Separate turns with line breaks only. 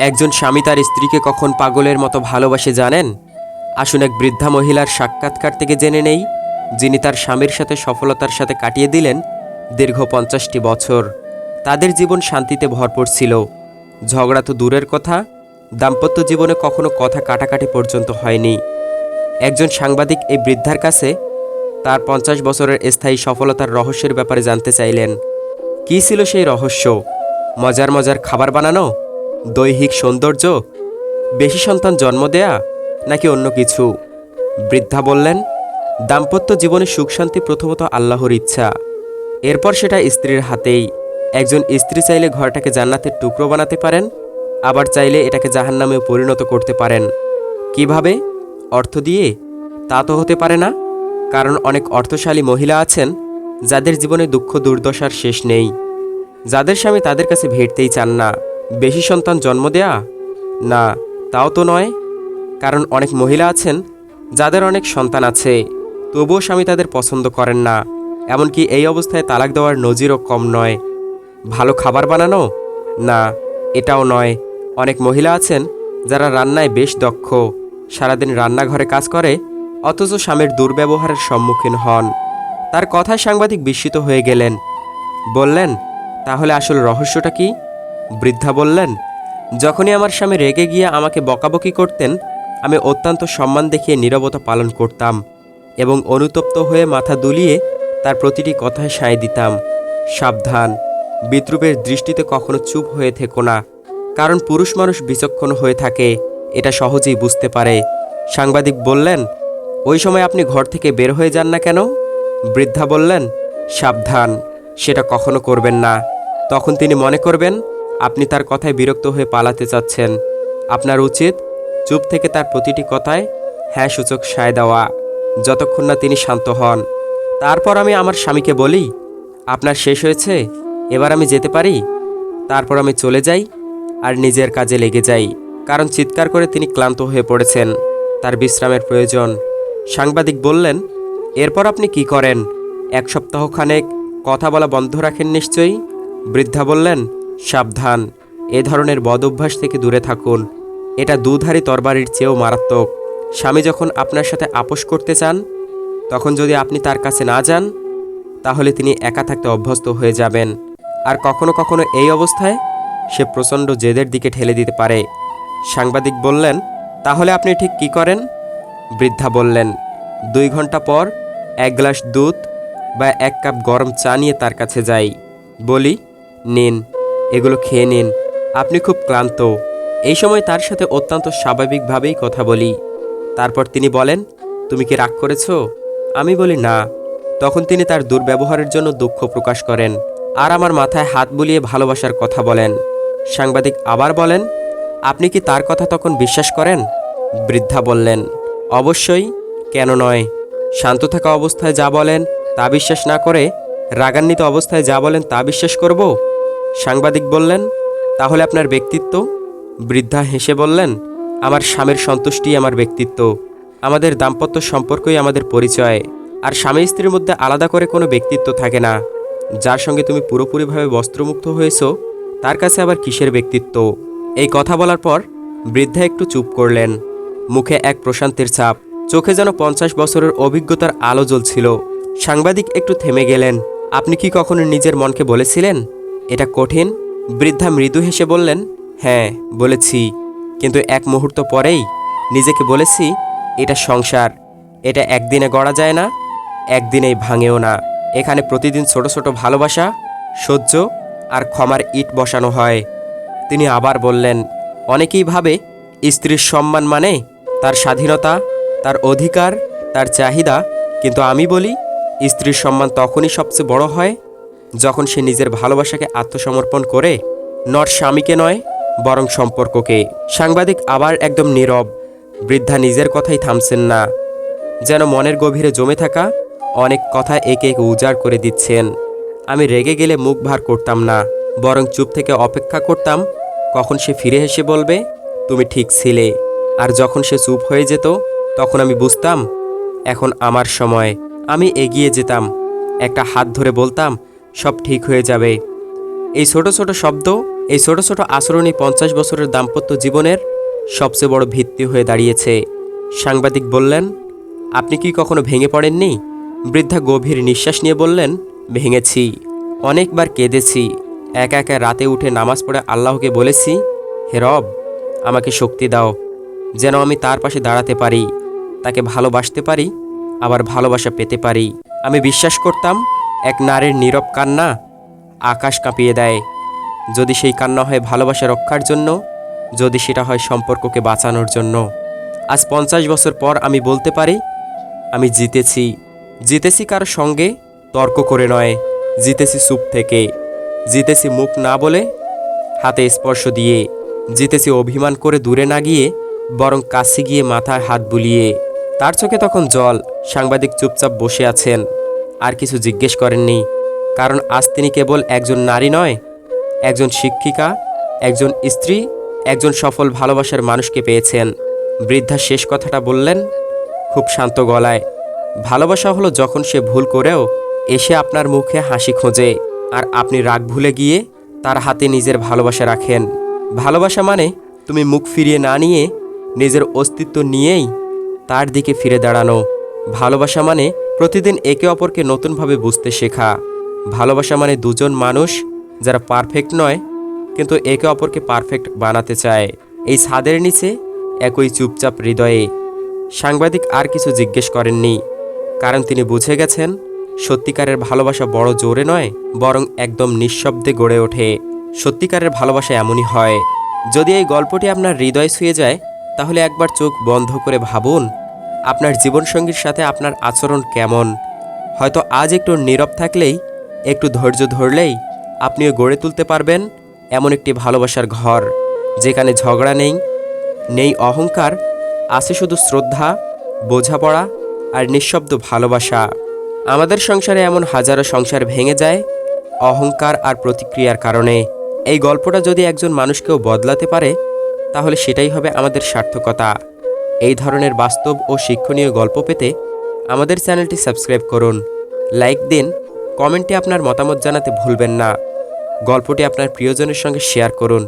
একজন স্বামী তার স্ত্রীকে কখন পাগলের মতো ভালোবাসে জানেন? আসুন এক বৃদ্ধা মহিলার সাক্ষাৎকার থেকে জেনে নেই, যিনি তার স্বামীর সাথে সফলতার সাথে কাটিয়ে দিলেন দীর্ঘ পঞ্চাশটি বছর। তাদের জীবন শান্তিতে ভরপুর ছিল। ঝগড়া তো দূরের কথা, দাম্পত্য জীবনে কখনো কথা কাটাকাটি পর্যন্ত হয়নি। একজন সাংবাদিক এই বৃদ্ধার কাছে তার পঞ্চাশ বছরের স্থায়ী সফলতার রহস্যের ব্যাপারে জানতে চাইলেন। কী ছিল সেই রহস্য? মজার মজার খাবার বানানো? দৈহিক সৌন্দর্য? বেশি সন্তান জন্ম দেয়া নাকি অন্য কিছু? বৃদ্ধা বললেন, দাম্পত্য জীবনে সুখ শান্তি প্রথমত আল্লাহর ইচ্ছা। এরপর সেটা স্ত্রীর হাতেই। একজন স্ত্রী চাইলে ঘরটাকে জান্নাতের টুকরো বানাতে পারেন, আবার চাইলে এটাকে জাহান্নামেও পরিণত করতে পারেন। কীভাবে? অর্থ দিয়ে? তা তো হতে পারে না। কারণ অনেক অর্থশালী মহিলা আছেন, যাদের জীবনে দুঃখ দুর্দশার শেষ নেই। যাদের স্বামী তাদের কাছে ভেটতেই চান না। বেশি সন্তান জন্ম দেয়া? না, তাও তো নয়। কারণ অনেক মহিলা আছেন, যাদের অনেক সন্তান আছে, তবুও স্বামী তাদের পছন্দ করেন না। এমনকি এই অবস্থায় তালাক দেওয়ার নজিরও কম নয়। ভালো খাবার বানানো? না, এটাও নয়। অনেক মহিলা আছেন, যারা রান্নায় বেশ দক্ষ। সারাদিন রান্নাঘরে কাজ করে, অথচ স্বামীর দুর্ব্যবহারের সম্মুখীন হন। তার কথায় সাংবাদিক বিস্মিত হয়ে গেলেন। বললেন, তাহলে আসল রহস্যটা কি? বৃদ্ধা বললেন, যখনই আমার স্বামী রেগে গিয়ে আমাকে বকাবকি করতেন, আমি অত্যন্ত সম্মান দেখিয়ে নীরবতা পালন করতাম এবং অনুতপ্ত হয়ে মাথা দুলিয়ে তার প্রতিটি কথায় সায় দিতাম। সাবধান, বিদ্রুপের দৃষ্টিতে কখনো চুপ হয়ে থেকো না, কারণ পুরুষ মানুষ বিচক্ষণ হয়ে থাকে, এটা সহজেই বুঝতে পারে। সাংবাদিক বললেন, ওই সময় আপনি ঘর থেকে বের হয়ে যান না কেন? বৃদ্ধা বললেন, সাবধান, সেটা কখনো করবেন না। তখন তিনি মনে করবেন আপনি তার কথায় বিরক্ত হয়ে পালাতে চাচ্ছেন। আপনার উচিত চুপ থেকে তার প্রতিটি কথায় হ্যাঁ সূচক, সায় দেওয়া। যতক্ষণ না তিনি শান্ত হন। তারপর আমি আমার স্বামীকে বলি, আপনার শেষ হয়েছে? এবার আমি যেতে পারি? তারপর আমি চলে যাই আর নিজের কাজে লেগে যাই। কারণ চিৎকার করে তিনি ক্লান্ত হয়ে পড়েছেন। তার বিশ্রামের প্রয়োজন। সাংবাদিক বললেন, এরপর আপনি কি করেন? এক সপ্তাহখানেক কথা বলা বন্ধ রাখেন নিশ্চয়ই? বৃদ্ধা বললেন সাবধান, এ ধরনের বদ অভ্যাস থেকে দূরে থাকুন। এটা দুধারী তরবারির চেয়েও মারাত্মক। স্বামী যখন আপনার সাথে আপোষ করতে চান, তখন যদি আপনি তার কাছে না যান, তাহলে তিনি একা থাকতে অভ্যস্ত হয়ে যাবেন। আর কখনো কখনো এই অবস্থায় সে প্রচণ্ড জেদের দিকে ঠেলে দিতে পারে। সাংবাদিক বললেন, তাহলে আপনি ঠিক কি করেন? বৃদ্ধা বললেন, দুই ঘণ্টা পর এক গ্লাস দুধ বা এক কাপ গরম চা নিয়ে তার কাছে যাই। বলি, নিন। এগুলো খেয়ে নিন। আপনি খুব ক্লান্ত। এই সময় তার সাথে অত্যন্ত স্বাভাবিকভাবেই কথা বলি। তারপর তিনি বলেন, তুমি কি রাগ করেছ? আমি বলি, না। তখন তিনি তার দুর্ব্যবহারের জন্য দুঃখ প্রকাশ করেন আর আমার মাথায় হাত বুলিয়ে ভালোবাসার কথা বলেন। সাংবাদিক আবার বলেন, আপনি কি তার কথা তখন বিশ্বাস করেন? বৃদ্ধা বললেন, অবশ্যই, কেন নয়। শান্ত থাকা অবস্থায় যা বলেন তা বিশ্বাস না করে, রাগান্বিত অবস্থায় যা বলেন তা বিশ্বাস করব? সাংবাদিক বললেন, তাহলে আপনার ব্যক্তিত্ব? বৃদ্ধা হেসে বললেন, আমার স্বামীর সন্তুষ্টি আমার ব্যক্তিত্ব। আমাদের দাম্পত্য সম্পর্কই আমাদের পরিচয়। আর স্বামী স্ত্রীর মধ্যে আলাদা করে কোনো ব্যক্তিত্ব থাকে না। যার সঙ্গে তুমি পুরোপুরিভাবে বস্ত্রমুক্ত হয়েছো, তার কাছে আবার কিসের ব্যক্তিত্ব? এই কথা বলার পর বৃদ্ধা একটু চুপ করলেন। মুখে এক প্রশান্তির ছাপ। চোখে যেন পঞ্চাশ বছরের অভিজ্ঞতার আলো জ্বলছিল। সাংবাদিক একটু থেমে গেলেন। আপনি কি কখনো নিজের মনকে বলেছিলেন এটা কঠিন। বৃদ্ধা মৃদু হেসে বললেন হ্যাঁ বলেছি। কিন্তু এক মুহূর্ত পরেই নিজেকে বলেছি, এটা সংসার। এটা একদিনে গড়া যায় না, একদিনেই ভাঙেও না। এখানে প্রতিদিন ছোট ছোট ভালোবাসা, সহ্য আর ক্ষমার ইট বসানো হয়। তিনি আবার বললেন, অনেকেই ভাবে স্ত্রীর সম্মান মানে তার স্বাধীনতা, তার অধিকার, তার চাহিদা। কিন্তু আমি বলি, স্ত্রীর সম্মান তখনই সবচেয়ে বড় হয় যখন সে নিজের ভালোবাসাকে আত্মসমর্পণ করে, নর স্বামীকে নয়, বরং সম্পর্ককে। সাংবাদিক আবার একদম নীরব, বৃদ্ধা নিজের কথাই থামছেন না, যেন মনের গভীরে জমে থাকা অনেক কথা একে একে উজাড় করে দিচ্ছেন। আমি রেগে গেলে মুখ ভার করতাম না, বরং চুপ থেকে অপেক্ষা করতাম, কখন সে ফিরে এসে বলবে, তুমি ঠিক ছিলে। আর যখন সে চুপ হয়ে যেত, তখন আমি বুঝতাম, এখন আমার সময়। আমি এগিয়ে যেতাম, একটা হাত ধরে বলতাম সব ঠিক হয়ে যাবে। এই ছোট ছোট শব্দ, এই ছোট ছোট আচরণই পঞ্চাশ বছরের দাম্পত্য জীবনের সবচেয়ে বড় ভিত্তি হয়ে দাঁড়িয়েছে। সাংবাদিক বললেন, আপনি কি কখনো ভেঙে পড়েননি? বৃদ্ধা গভীর নিঃশ্বাস নিয়ে বললেন, ভেঙেছি। অনেকবার কেঁদেছি। একা একা রাতে উঠে নামাজ পড়ে আল্লাহকে বলেছি, হে রব, আমাকে শক্তি দাও, যেন আমি তার পাশে দাঁড়াতে পারি। তাকে ভালোবাসতে পারি, আবার ভালোবাসা পেতে পারি। আমি বিশ্বাস করতাম এক নারীর নীরব কান্না আকাশ কাঁপিয়ে দেয়। যদি সেই কান্না হয় ভালোবাসা রক্ষার জন্য, যদি সেটা হয় সম্পর্ককে বাঁচানোর জন্য। আজ পঞ্চাশ বছর পর আমি বলতে পারি, আমি জিতেছি। জিতেছি কার সঙ্গে? তর্ক করে নয়। জিতেছি চুপ থেকে। জিতেছি মুখ না বলে, হাতে স্পর্শ দিয়ে। জিতেছি অভিমান করে দূরে না গিয়ে, বরং কাছে গিয়ে মাথায় হাত বুলিয়ে। তার চোখে তখন জল। সাংবাদিক চুপচাপ বসে আছেন। আর কিছু জিজ্ঞেস করেননি, কারণ আজ তিনি কেবল একজন নারী নয়, একজন শিক্ষিকা, একজন স্ত্রী, একজন সফল ভালোবাসার মানুষকে পেয়েছেন। বৃদ্ধা শেষ কথাটা বললেন, খুব শান্ত গলায়, ভালোবাসা হলো যখন সে ভুল করেও এসে আপনার মুখে হাসি খোঁজে, আর আপনি রাগ ভুলে গিয়ে তার হাতে নিজের ভালোবাসা রাখেন। ভালোবাসা মানে তুমি মুখ ফিরিয়ে না নিয়ে নিজের অস্তিত্ব নিয়েই তার দিকে ফিরে দাঁড়ানো। ভালোবাসা মানে প্রতিদিন একে অপরকে নতুনভাবে বুঝতে শেখা। ভালোবাসা মানে দুজন মানুষ যারা পারফেক্ট নয়, কিন্তু একে অপরকে পারফেক্ট বানাতে চায়। এই ছাদের নিচে একই চুপচাপ হৃদয়ে সাংবাদিক আর কিছু জিজ্ঞেস করেননি। কারণ তিনি বুঝে গেছেন, সত্যিকারের ভালোবাসা বড় জোরে নয়, বরং একদম নিঃশব্দে গড়ে ওঠে। সত্যিকারের ভালোবাসা এমনই হয়। যদি এই গল্পটি আপনার হৃদয় ছুঁয়ে যায়, তাহলে একবার চোখ বন্ধ করে ভাবুন আপনার জীবনসঙ্গীর সাথে আপনার আচরণ কেমন? হয়তো আজ একটু নীরব থাকলেই, একটু ধৈর্য ধরলেই আপনিও গড়ে তুলতে পারবেন এমন একটি ভালোবাসার ঘর, যেখানে ঝগড়া নেই নেই অহংকার, আছে শুধু শ্রদ্ধা, বোঝাপড়া আর নিঃশব্দ ভালোবাসা। আমাদের সংসারে এমন হাজারো সংসার ভেঙে যায় অহংকার আর প্রতিক্রিয়ার কারণে। এই গল্পটা যদি একজন মানুষকেও বদলাতে পারে, তাহলে সেটাই হবে আমাদের সার্থকতা। এই ধরনের বাস্তব ও শিক্ষণীয় গল্প পেতে আমাদের চ্যানেলটি সাবস্ক্রাইব করুন, লাইক দিন, কমেন্টে আপনার মতামত জানাতে ভুলবেন না। গল্পটি আপনার প্রিয়জনের সঙ্গে শেয়ার করুন।